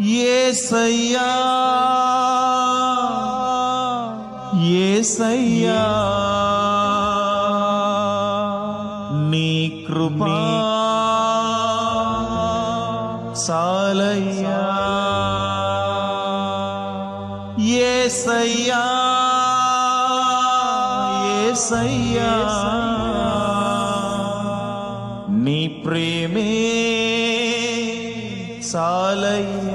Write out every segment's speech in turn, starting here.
ఏసయ్యా ఏసయ్యా నీ కృపా సాలయ్యా. ఏసయ్యా ఏసయ్యా నీ ప్రేమే సాలయ్యా.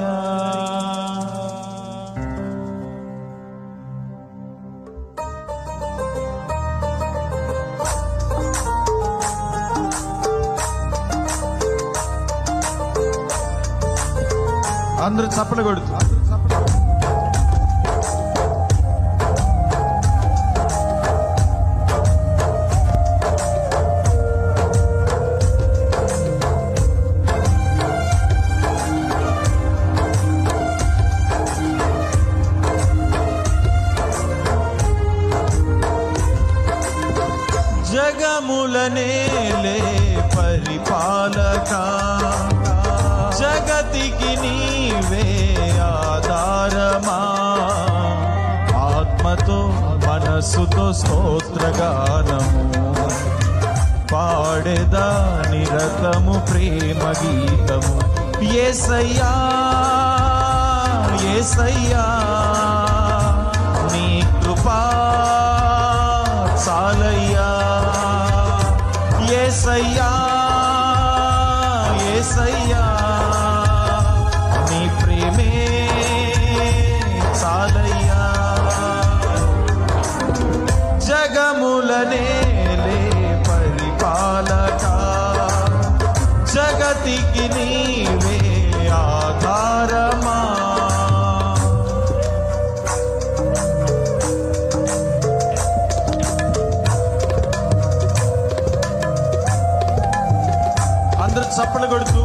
అందరూ చప్పలు కొడుతూ. జగములనేలే పరిపాలకా ఆత్మతో మనసుతో స్తోత్రగానము. పాడేదా నిరతము ప్రేమ గీతము. ఏసయ్యా ఏసయ్యా నీ కృపా చాలయ్యా. ఏసయ్యా ఏసయ్యా అందరూ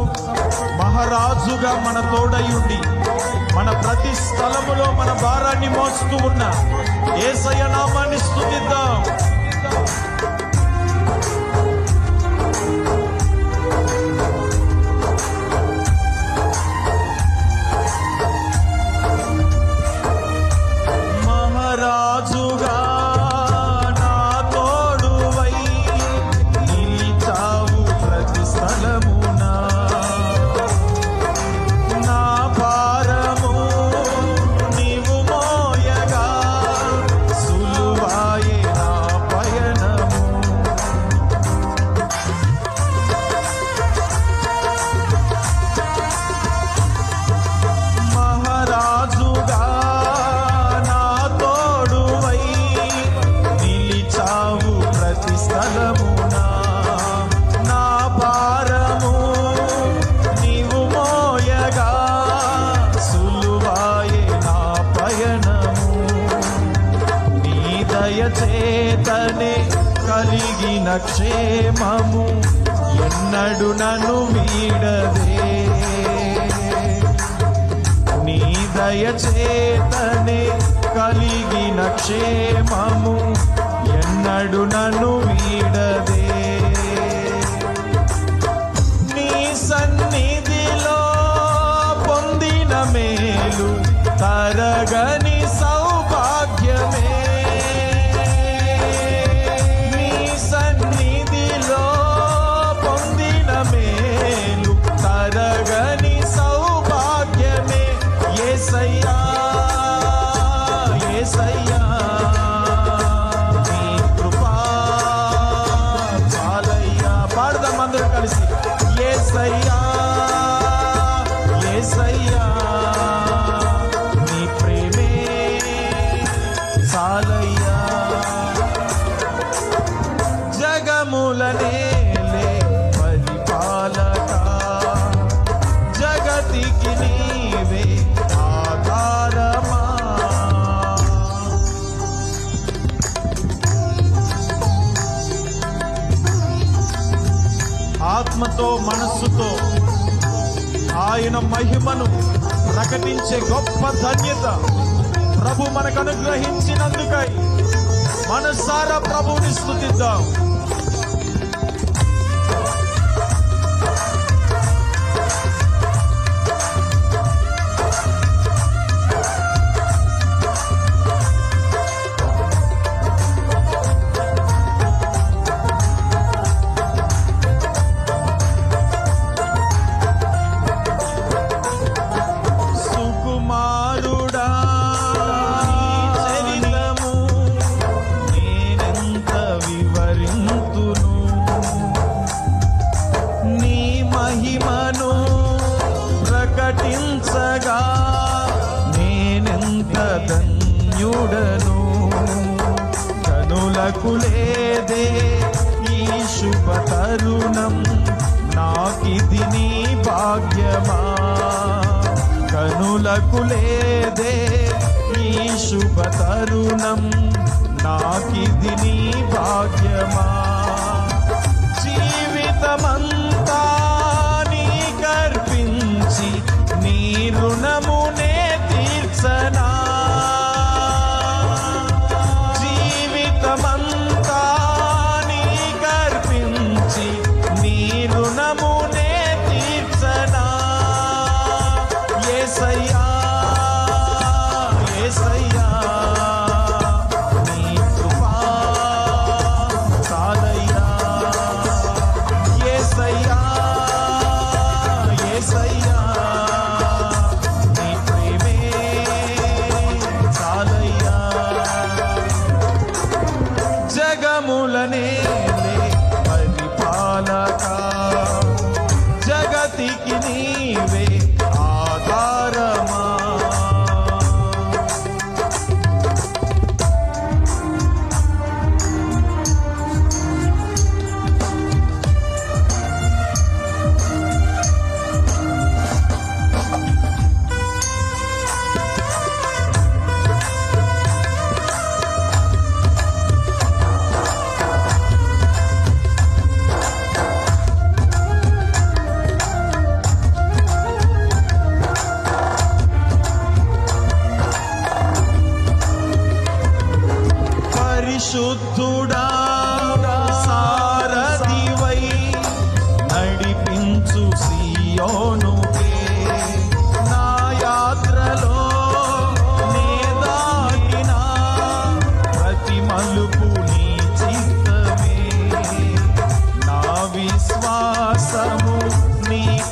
మహారాజుగా మన తోడయుండి మన ప్రతి స్థలములో మన భారాన్ని మోస్తూ ఉన్న ఏసయ నామాన్ని స్థుతిద్దాం కలిగిన క్షేమము ఎన్నడు నన్ను వీడదే. నీ దయచేతనే కలిగిన క్షేమము ఎన్నడు నన్ను వీడదే. నీ సన్నిధిలో పొందిన మేలు తరగని కలిసి ఏసయ్యా ఏసయ్యా ఆయన మహిమను ప్రకటించే గొప్ప ధన్యత ప్రభు మనకు అనుగ్రహించినందుకై మనసారా ప్రభువుని స్థుతిద్దాం లేదే ఈ శుభ తరుణం నాకిది నీ భాగ్యమా? కనులకు లేదే ఈ శుభ తరుణం నాకిది నీ భాగ్యమా? జీవితమంతా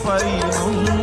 பயனும்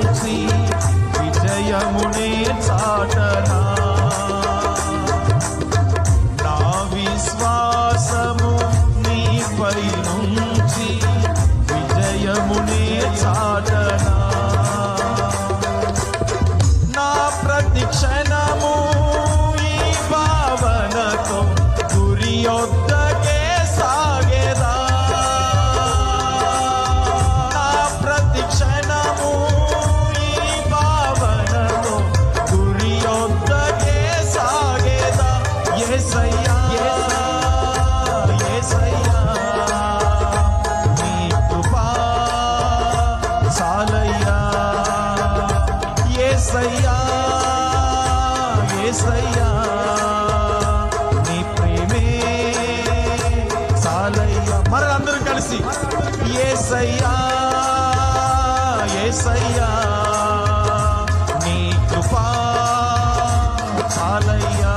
అందరూ కలిసి యేసయ్యా యేసయ్యా నీ కృపా చాలయ్యా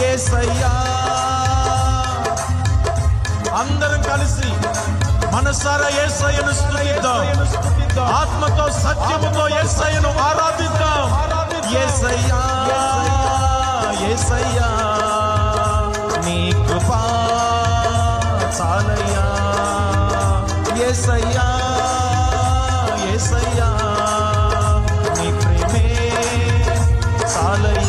యేసయ్యా అందరం కలిసి మనసారా యేసయ్యను స్థుతిద్దాం ఆత్మతో సత్యముతో యేసయ్యను ఆరాధిద్దాం. యేసయ్యా యేసయ్యా నీ కృపా చాలయ్యా ఏసయ్యా ఏసయ్యా నీ ప్రేమే చాలయ్యా